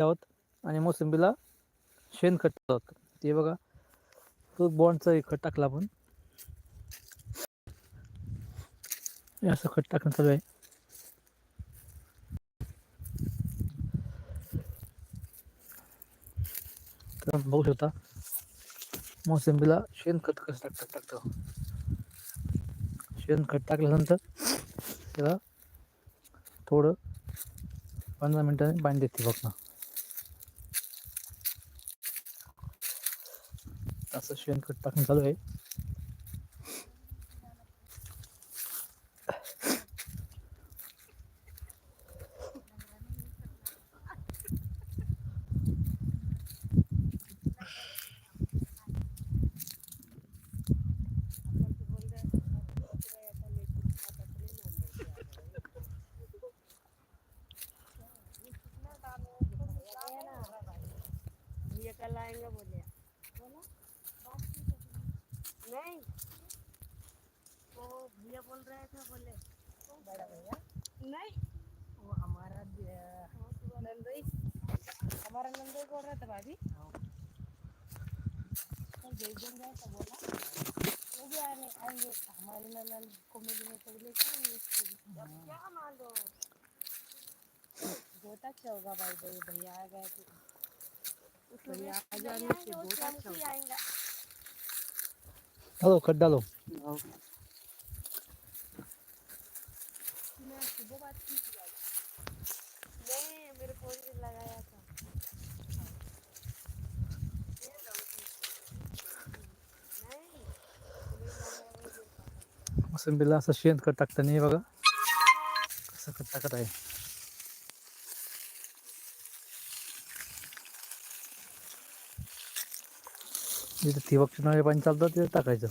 आहोत आणि मोसंबीला शेणखत आहोत ते बघा तो बॉन्डचा एक खत टाकला आपण. हे असं खत टाकणं चालू आहे. तर बघू शकता मोसंबीला शेणखत कसं टाकतात टाकतं. शेणखत टाकल्यानंतर त्याला थोडं पंधरा मिनिटांनी पाणी देते बघ असं शेणखत टाकून चालू आहे. लाएंगे बोले नहीं। वो भैया बोल रहे थे बोले बड़ा भैया? नहीं। वो हमारा नंदोई। हमारा नंदोई बोल रहा था भाभी। कल जयजन जाए तो बोला। वो भी आने आएंगे। हमारे नंदन कॉमेडी में तो बोले क्या मालूम? बहुत अच्छा होगा भाई भाई भैया आ गए तो। भैया आ जाने से बहुत अच्छा होगा। हॅलो खत डालो मैं सुबह बात की थी भाई नहीं मेरे फोन पे लगाया था नहीं मोसंबीला असं शेणखत टाकताना हे। बघा कसं खत टाकत आहे जिथे ठिबक नळे पाणी चालतं ते टाकायचं.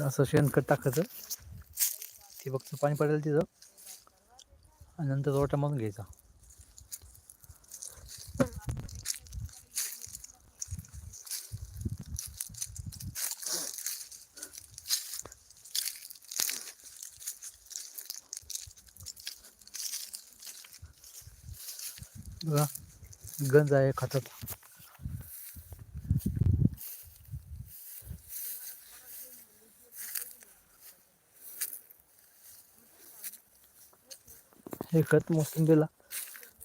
असं शेणखत टाकायचं. ठिबकचं पाणी पडेल तिथं. आणि नंतर रोटा मग घ्यायचा. बघा गंज आहे खातात हे खत मोसंबीला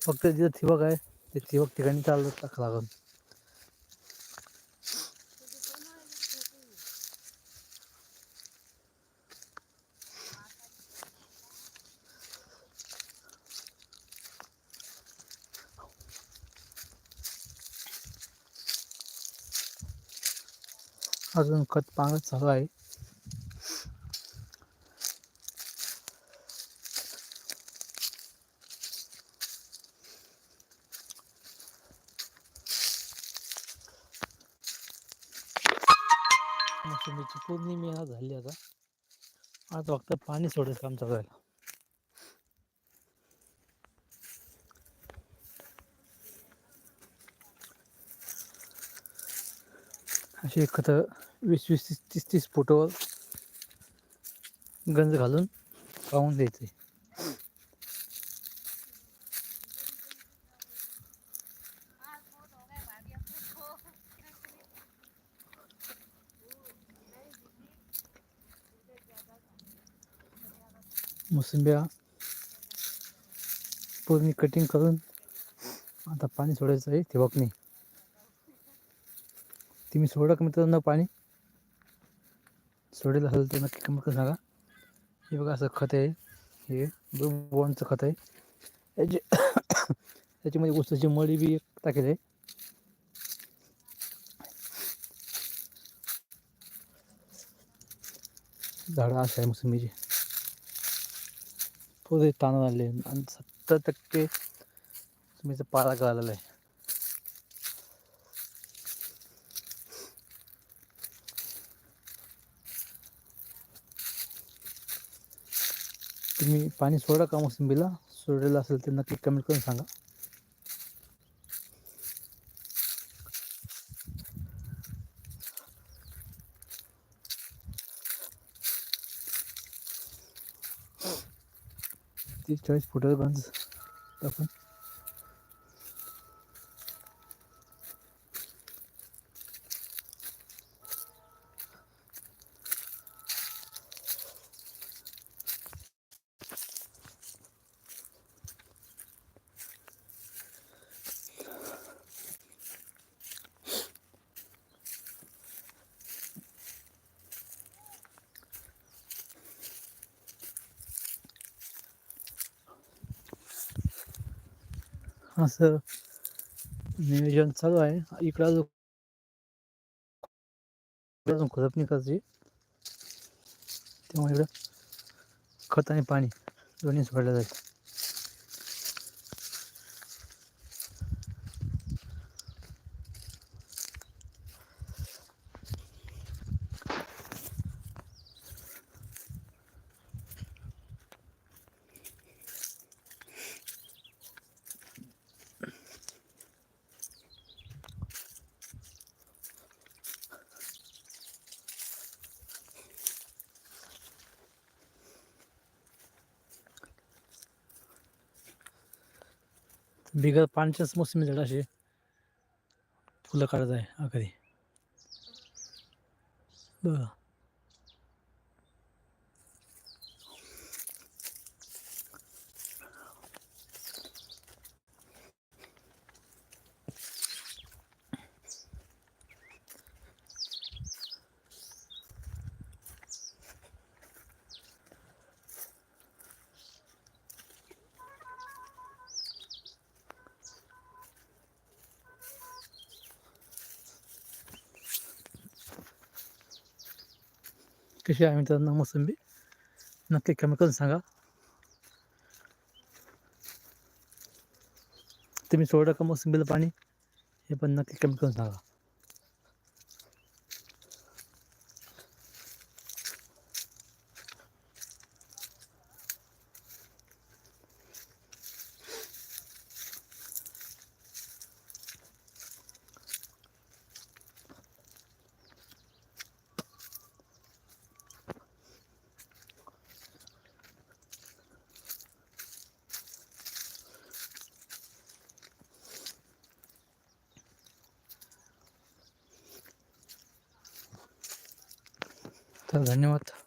फक्त जिथं ठिबक आहे ते ठिबक ठिकाणी चालत टाका लागेल. अजून खत पांगत चालू आहे. मोसंबीची पूर्ण मेहनत झाली आता. आता फक्त पाणी सोडायचं काम चालू आहे. अशी खतं वीस वीस तीस तीस तीस फुटावर गंज घालून पाहून द्यायचे. मोसंब्या पूर्ण कटिंग करून आता पाणी सोडायचं आहे ठिबकने तुम्ही सोडा का मित्रांनो पाणी. सोडेल असेल तर नक्की कमेंट करून सांगा हे बघा असं खत आहे. हे बॉन्डचं खत आहे. याची त्याच्यामध्ये ऊसाची मळी बी एक टाकेल आहे. झाडं असं आहे मोसंबीचे. पुरे ताण आले आणि सत्तर टक्के मोसंबीचा पाला गळालेला आहे. तुम्ही पाणी सोडा का मोसंबीला? सोडलेलं असेल तर नक्की कमेंट करून सांगा. तीस चाळीस फुटाला बंद आपण असं नियोजन चालू आहे. इकडं अजून इकडं अजून करायची त्यामुळे इकडं खत आणि पाणी दोन्ही सोडलं जाईल. बिगर पाण्याच्याच मोसमी झाड असे. फुलं काढत आहे आखरी बघा कशी आहे मित्रांनो? मोसंबी नक्की कमी करून सांगा. तुम्ही सोडा का मोसंबीला पाणी? हे पण नक्की कमी करून सांगा. तर धन्यवाद.